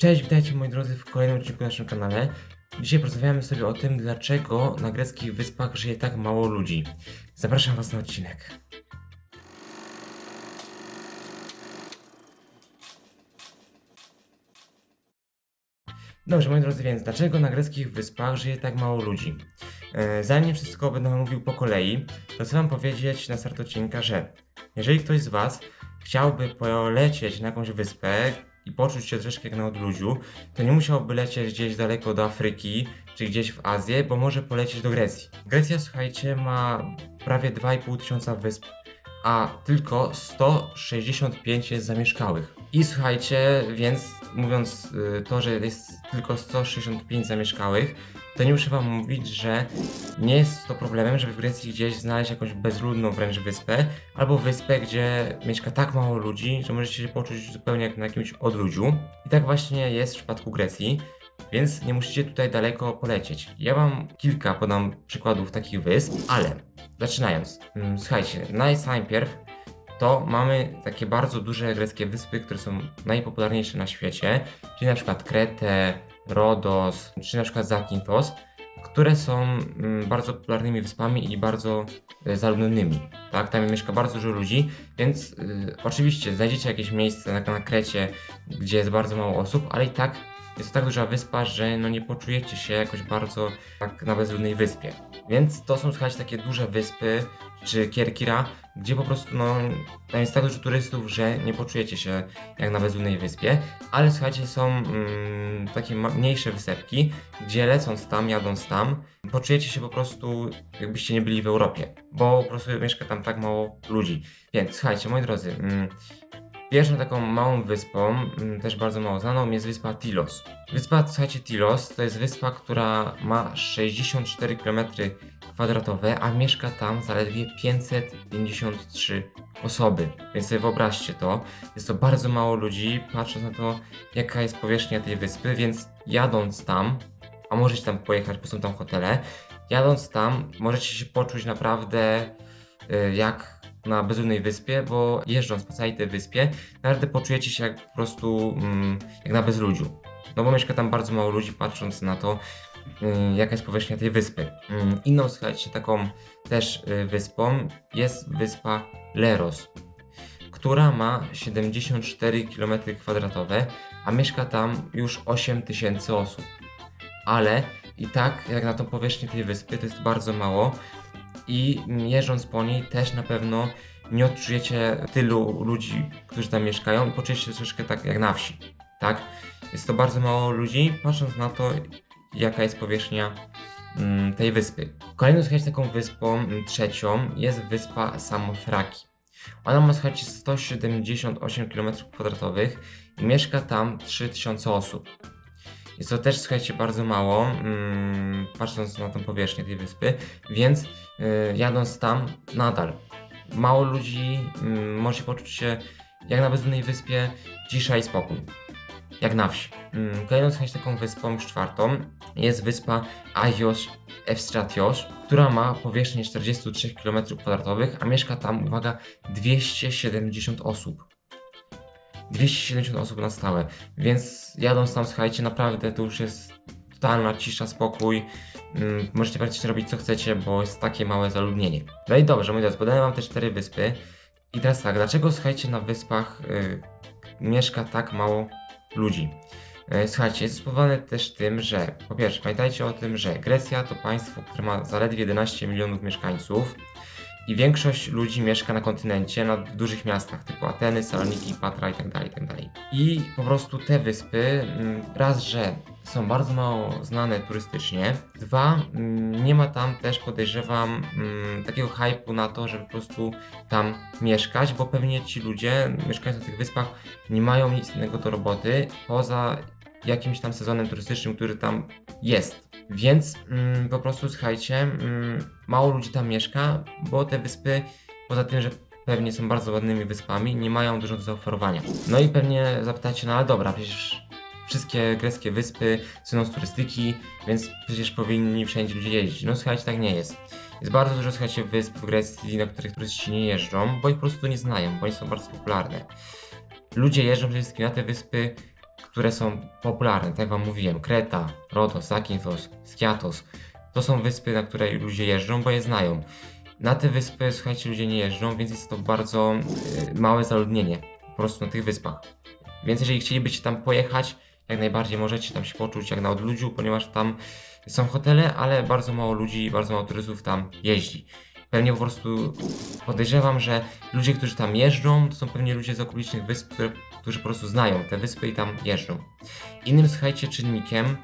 Cześć, witajcie moi drodzy w kolejnym odcinku na naszym kanale. Dzisiaj porozmawiamy sobie o tym, dlaczego na greckich wyspach żyje tak mało ludzi. Zapraszam Was na odcinek. Dobrze, moi drodzy, więc dlaczego na greckich wyspach żyje tak mało ludzi? E, Zanim wszystko będę mówił po kolei, to chcę Wam powiedzieć na start odcinka, że jeżeli ktoś z Was chciałby polecieć na jakąś wyspę i poczuć się troszeczkę jak na odludziu, to nie musiałby lecieć gdzieś daleko do Afryki czy gdzieś w Azję, bo może polecieć do Grecji. Grecja, słuchajcie, ma prawie 2,5 tysiąca wysp, a tylko 165 jest zamieszkałych. I słuchajcie, więc mówiąc y, to, że jest tylko 165 zamieszkałych, to nie muszę wam mówić, że nie jest to problemem, żeby w Grecji gdzieś znaleźć jakąś bezludną wręcz wyspę, albo wyspę, gdzie mieszka tak mało ludzi, że możecie się poczuć zupełnie jak na jakimś odludziu. I tak właśnie jest w przypadku Grecji, więc nie musicie tutaj daleko polecieć. Ja wam kilka podam przykładów takich wysp, ale zaczynając, mm, słuchajcie, najpierw to mamy takie bardzo duże greckie wyspy, które są najpopularniejsze na świecie, czyli na przykład Kretę, Rodos, czy na przykład Zakynthos, które są mm, bardzo popularnymi wyspami i bardzo e, zaludnionymi. Tak? Tam mieszka bardzo dużo ludzi, więc y, oczywiście znajdziecie jakieś miejsce na, na Krecie, gdzie jest bardzo mało osób, ale i tak jest to tak duża wyspa, że no nie poczujecie się jakoś bardzo jak na bezludnej wyspie. Więc to są słuchajcie takie duże wyspy, czy Kierkira, gdzie po prostu no, tam jest tak dużo turystów, że nie poczujecie się jak na bezludnej wyspie, ale słuchajcie, są mm, takie mniejsze wysepki, gdzie lecąc tam, jadąc tam, poczujecie się po prostu jakbyście nie byli w Europie, bo po prostu mieszka tam tak mało ludzi. Więc słuchajcie, moi drodzy, mm, Pierwszą taką małą wyspą, mm, też bardzo mało znaną, jest wyspa Tilos. Wyspa, słuchajcie, Tilos to jest wyspa, która ma 64 km kwadratowe, a mieszka tam zaledwie 553 osoby. Więc sobie wyobraźcie to. Jest to bardzo mało ludzi, patrząc na to, jaka jest powierzchnia tej wyspy, więc jadąc tam, a możecie tam pojechać, bo są tam hotele, jadąc tam możecie się poczuć naprawdę y, jak na bezludnej wyspie, bo jeżdżąc po całej tej wyspie, naprawdę poczujecie się jak po prostu mm, jak na bezludziu. No bo mieszka tam bardzo mało ludzi, patrząc na to, jaka jest powierzchnia tej wyspy. Mm, Inną, słuchajcie, taką też y, wyspą jest wyspa Leros, która ma 74 km kwadratowe, a mieszka tam już 8 tysięcy osób. Ale i tak, jak na tą powierzchnię tej wyspy, to jest bardzo mało, i jeżdżąc po niej też na pewno nie odczujecie tylu ludzi, którzy tam mieszkają i poczujecie się troszeczkę tak jak na wsi, tak? Jest to bardzo mało ludzi, patrząc na to, jaka jest powierzchnia mm, tej wyspy. Kolejną, słuchajcie, taką wyspą, mm, trzecią, jest wyspa Samothraki. Ona ma, słuchajcie, 178 km2 i mieszka tam 3000 osób. Jest to też, słuchajcie, bardzo mało, mm, patrząc na tą powierzchnię tej wyspy, więc y, jadąc tam, nadal mało ludzi, mm, możecie poczuć się jak na bezludnej wyspie, cisza i spokój. Jak na wsi. Mm, Kolejną, słuchajcie, taką wyspą, czwartą, jest wyspa Agios Evstratios, która ma powierzchnię 43 km2, a mieszka tam, uwaga, 270 osób. 270 osób na stałe, więc jadąc tam, słuchajcie, naprawdę to już jest totalna cisza, spokój. Mm, możecie praktycznie robić co chcecie, bo jest takie małe zaludnienie. No i dobrze, moi drodzy, podałem wam te cztery wyspy. I teraz tak, dlaczego, słuchajcie, na wyspach y, mieszka tak mało ludzi? Y, Słuchajcie, jest spowodowane też tym, że po pierwsze, pamiętajcie o tym, że Grecja to państwo, które ma zaledwie 11 milionów mieszkańców i większość ludzi mieszka na kontynencie, na dużych miastach typu Ateny, Saloniki, Patra itd. itd. I po prostu te wyspy, mm, raz, że są bardzo mało znane turystycznie, dwa, mm, nie ma tam też podejrzewam mm, takiego hypu na to, żeby po prostu tam mieszkać, bo pewnie ci ludzie mieszkając na tych wyspach nie mają nic innego do roboty poza jakimś tam sezonem turystycznym, który tam jest. Więc mm, po prostu słuchajcie, mm, mało ludzi tam mieszka, bo te wyspy, poza tym, że pewnie są bardzo ładnymi wyspami, nie mają dużo do zaoferowania. No i pewnie zapytacie, no ale dobra, przecież wszystkie greckie wyspy słyną z turystyki, więc przecież powinni wszędzie ludzie jeździć. No słuchajcie, tak nie jest. Jest bardzo dużo, słuchajcie, wysp w Grecji, na których turyści nie jeżdżą, bo ich po prostu nie znają, bo oni są bardzo popularne. Ludzie jeżdżą przede wszystkim na te wyspy które są popularne, tak jak wam mówiłem, Kreta, Rodos, Zakynthos, Skiathos, to są wyspy, na które ludzie jeżdżą, bo je znają. Na te wyspy, słuchajcie, ludzie nie jeżdżą, więc jest to bardzo y, małe zaludnienie po prostu na tych wyspach. Więc jeżeli chcielibyście tam pojechać, jak najbardziej możecie tam się poczuć jak na odludziu, ponieważ tam są hotele, ale bardzo mało ludzi, bardzo mało turystów tam jeździ. Pewnie po prostu podejrzewam, że ludzie, którzy tam jeżdżą, to są pewnie ludzie z okolicznych wysp, które, którzy po prostu znają te wyspy i tam jeżdżą. Innym, słuchajcie, czynnikiem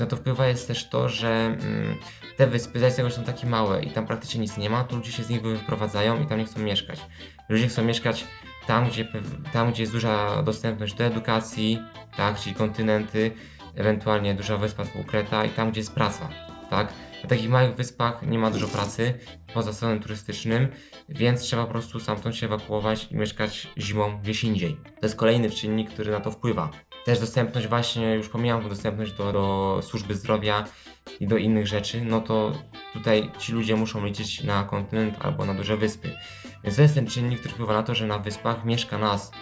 na to wpływa jest też to, że mm, te wyspy, z tego, są takie małe i tam praktycznie nic nie ma, to ludzie się z nich wyprowadzają i tam nie chcą mieszkać. Ludzie chcą mieszkać tam, gdzie, tam, gdzie jest duża dostępność do edukacji, tak, czyli kontynenty, ewentualnie duża wyspa typu Kreta i tam, gdzie jest praca, tak. Na takich małych wyspach nie ma dużo pracy poza sezonem turystycznym, więc trzeba po prostu stamtąd się ewakuować i mieszkać zimą gdzieś indziej. To jest kolejny czynnik, który na to wpływa. Też dostępność właśnie, już pomijam dostępność do, do służby zdrowia i do innych rzeczy, no to tutaj ci ludzie muszą liczyć na kontynent albo na duże wyspy. Więc to jest ten czynnik, który wpływa na to, że na wyspach mieszka nas,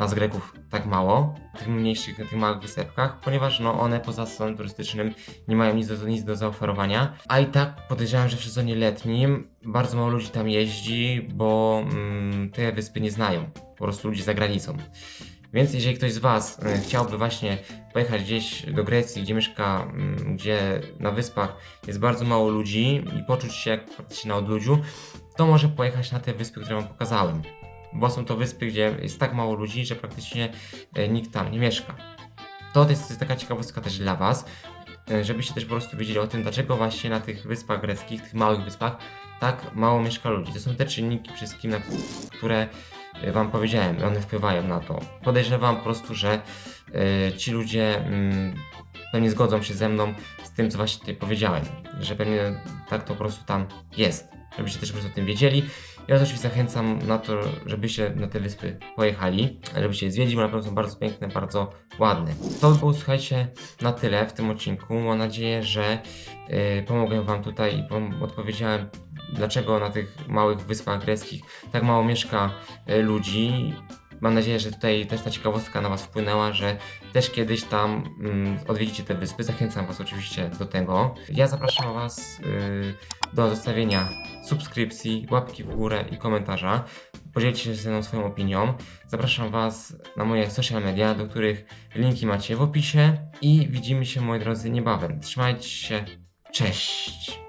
nas Greków tak mało, w tych mniejszych, tych małych wysepkach, ponieważ no one poza sezonem turystycznym nie mają nic do, nic do zaoferowania. A i tak podejrzewam, że w sezonie letnim bardzo mało ludzi tam jeździ, bo mm, te wyspy nie znają, po prostu ludzie za granicą. Więc jeżeli ktoś z Was e, chciałby właśnie pojechać gdzieś do Grecji, gdzie mieszka, mm, gdzie na wyspach jest bardzo mało ludzi i poczuć się jak praktycznie na odludziu, to może pojechać na te wyspy, które Wam pokazałem. Bo są to wyspy, gdzie jest tak mało ludzi, że praktycznie e, nikt tam nie mieszka. To jest, taka ciekawostka też dla Was, e, żebyście też po prostu wiedzieli o tym, dlaczego właśnie na tych wyspach greckich, tych małych wyspach, tak mało mieszka ludzi. To są te czynniki wszystkim, które e, Wam powiedziałem, one wpływają na to. Podejrzewam po prostu, że ci ludzie mm, pewnie zgodzą się ze mną z tym, co właśnie tutaj powiedziałem, że pewnie tak to po prostu tam jest, żebyście też po prostu o tym wiedzieli. Ja też zachęcam na to, żebyście na te wyspy pojechali, żebyście je zwiedzili, bo na pewno są bardzo piękne, bardzo ładne. To by było, słuchajcie, na tyle w tym odcinku. Mam nadzieję, że yy, pomogłem Wam tutaj i odpowiedziałem, dlaczego na tych małych wyspach greckich tak mało mieszka y, ludzi. Mam nadzieję, że tutaj też ta ciekawostka na Was wpłynęła, że też kiedyś tam mm, odwiedzicie te wyspy. Zachęcam Was oczywiście do tego. Ja zapraszam Was y, do zostawienia subskrypcji, łapki w górę i komentarza. Podzielcie się ze mną swoją opinią. Zapraszam Was na moje social media, do których linki macie w opisie. I widzimy się, moi drodzy, niebawem. Trzymajcie się. Cześć!